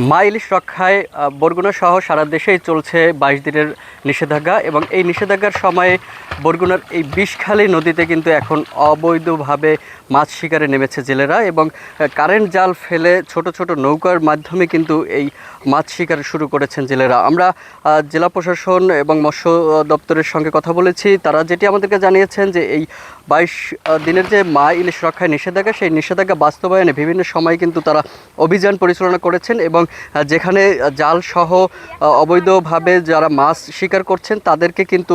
মা ইলিশ রক্ষায় বরগুনা সহ সারা দেশেই চলছে বাইশ দিনের নিষেধাজ্ঞা এবং এই নিষেধাজ্ঞার সময়ে বরগুনার এই বিষখালী নদীতে কিন্তু এখন অবৈধভাবে মাছ শিকারে নেমেছে জেলেরা এবং কারেন্ট জাল ফেলে ছোট ছোট নৌকার মাধ্যমে কিন্তু এই মাছ শিকার শুরু করেছেন জেলেরা। আমরা জেলা প্রশাসন এবং মৎস্য দপ্তরের সঙ্গে কথা বলেছি। তারা যেটি আমাদেরকে জানিয়েছেন যে এই বাইশ দিনের যে মা ইলিশ রক্ষায় নিষেধাজ্ঞা, সেই নিষেধাজ্ঞা বাস্তবায়নে বিভিন্ন সময় কিন্তু তারা অভিযান পরিচালনা করেছেন এবং যেখানে জাল সহ অবৈধভাবে যারা মাছ শিকার করছেন তাদেরকে কিন্তু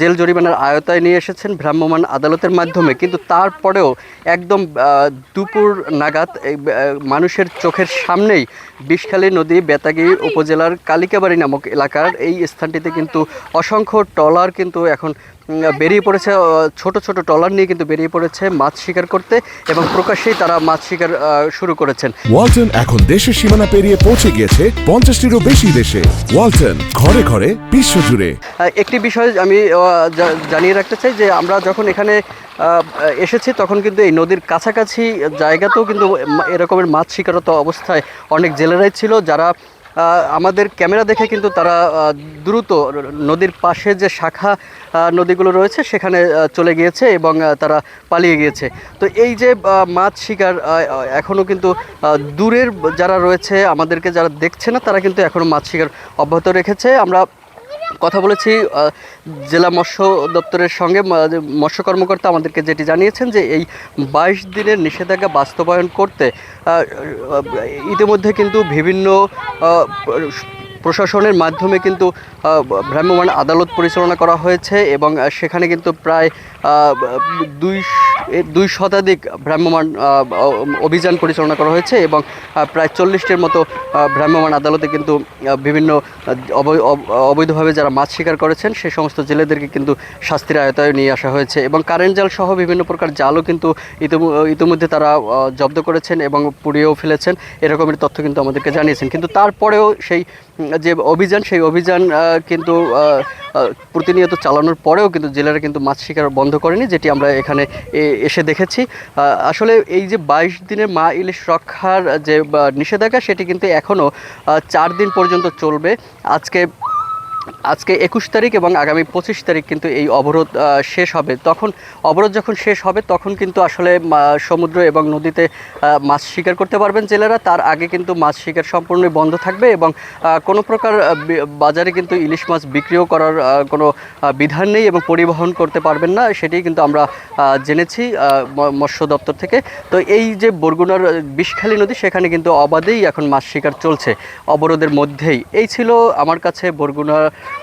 জেল জেল জরিমানার আয়তায় নিয়ে এসেছেন ভ্রাম্যমাণ আদালতের মাধ্যমে। কিন্তু তারপরেও একদম দুপুর নাগাদ মানুষের চোখের সামনেই বিষখালী নদী, বেতাগি উপজেলার কালিকাবাড়ি নামক এলাকার এই স্থানটিতে কিন্তু অসংখ্য ট্রলার কিন্তু এখন বেরিয়ে পড়েছে ছোট ছোট ট্রলার নিয়ে কিন্তু বেরিয়ে পড়েছে মাছ শিকার করতে এবং প্রকাশ্যেই তারা মাছ শিকার শুরু করেছেন। ওয়ালটন এখন দেশের সীমানা পেরিয়ে পৌঁছে গিয়েছে পঞ্চাশটিরও বেশি দেশে। ওয়ালটন ঘরে ঘরে বিশ্বজুড়ে। আহ, একটি বিষয় আমি জানিয়ে রাখতে চাই যে আমরা যখন এখানে এসেছি তখন কিন্তু এই নদীর কাছাকাছি জায়গাতেও কিন্তু এরকমের মাছ শিকারত অবস্থায় অনেক জেলেরাই ছিল যারা আমাদের ক্যামেরা দেখে কিন্তু তারা দ্রুত নদীর পাশে যে শাখা নদীগুলো রয়েছে সেখানে চলে গিয়েছে এবং তারা পালিয়ে গিয়েছে। তো এই যে মাছ শিকার এখনও কিন্তু দূরের যারা রয়েছে, আমাদেরকে যারা দেখছে না, তারা কিন্তু এখনও মাছ শিকার অব্যাহত রেখেছে। আমরা কথা বলেছি জেলা মৎস্য দপ্তরের সঙ্গে মৎস্য কর্মকর্তা আমাদেরকে যেটি জানিয়েছেন যে এই বাইশ দিনের নিষেধাজ্ঞা বাস্তবায়ন করতে ইতিমধ্যে কিন্তু বিভিন্ন প্রশাসনের মাধ্যমে কিন্তু ভ্রাম্যমাণ আদালত পরিচালনা করা হয়েছে এবং সেখানে কিন্তু প্রায় আহ, দুই দুই শতাধিক ভ্রাম্যমাণ আহ, অভিযান পরিচালনা করা হয়েছে এবং প্রায় চল্লিশটির মতো আহ, ভ্রাম্যমাণ আদালতে কিন্তু বিভিন্ন অবৈধভাবে যারা মাছ শিকার করেছেন সেই সমস্ত জেলেদেরকে কিন্তু শাস্তির আয়তায় নিয়ে আসা হয়েছে এবং কারেন্ট জাল সহ বিভিন্ন প্রকার জালও কিন্তু ইতিম- ইতিমধ্যে তারা জব্দ করেছেন এবং পুড়িয়েও ফেলেছেন এরকমের তথ্য কিন্তু আমাদেরকে জানিয়েছেন। কিন্তু তারপরেও সেই যে অভিযান, সেই অভিযান কিন্তু প্রতিনিয়ত চালানোর পরেও কিন্তু জেলেরা কিন্তু মাছ শিকার বন্ধ করেনি, যেটি আমরা এখানে এসে দেখেছি। আসলে এই যে বাইশ দিনে মা ইলিশ রক্ষার যে নিষেধাজ্ঞা, সেটি কিন্তু এখনও চার দিন পর্যন্ত চলবে। আজকে আজকে একুশ তারিখ এবং আগামী পঁচিশ তারিখ কিন্তু এই অবরোধ শেষ হবে। তখন অবরোধ যখন শেষ হবে, তখন কিন্তু আসলে সমুদ্র এবং নদীতে মাছ শিকার করতে পারবেন জেলেরা। তার আগে কিন্তু মাছ শিকার সম্পূর্ণই বন্ধ থাকবে এবং কোনো প্রকার বাজারে কিন্তু ইলিশ মাছ বিক্রিও করার কোনো বিধান নেই এবং পরিবহন করতে পারবেন না। সেটি কিন্তু আমরা জেনেছি মৎস্য দপ্তর থেকে। তো এই যে বরগুনার বিষখালী নদী, সেখানে কিন্তু অবাধেই এখন মাছ শিকার চলছে অবরোধের মধ্যেই। এই ছিল আমার কাছে বরগুনা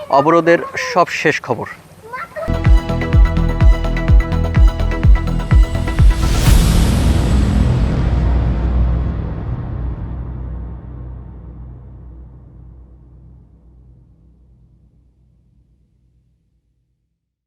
অবরোধের সব শেষ খবর।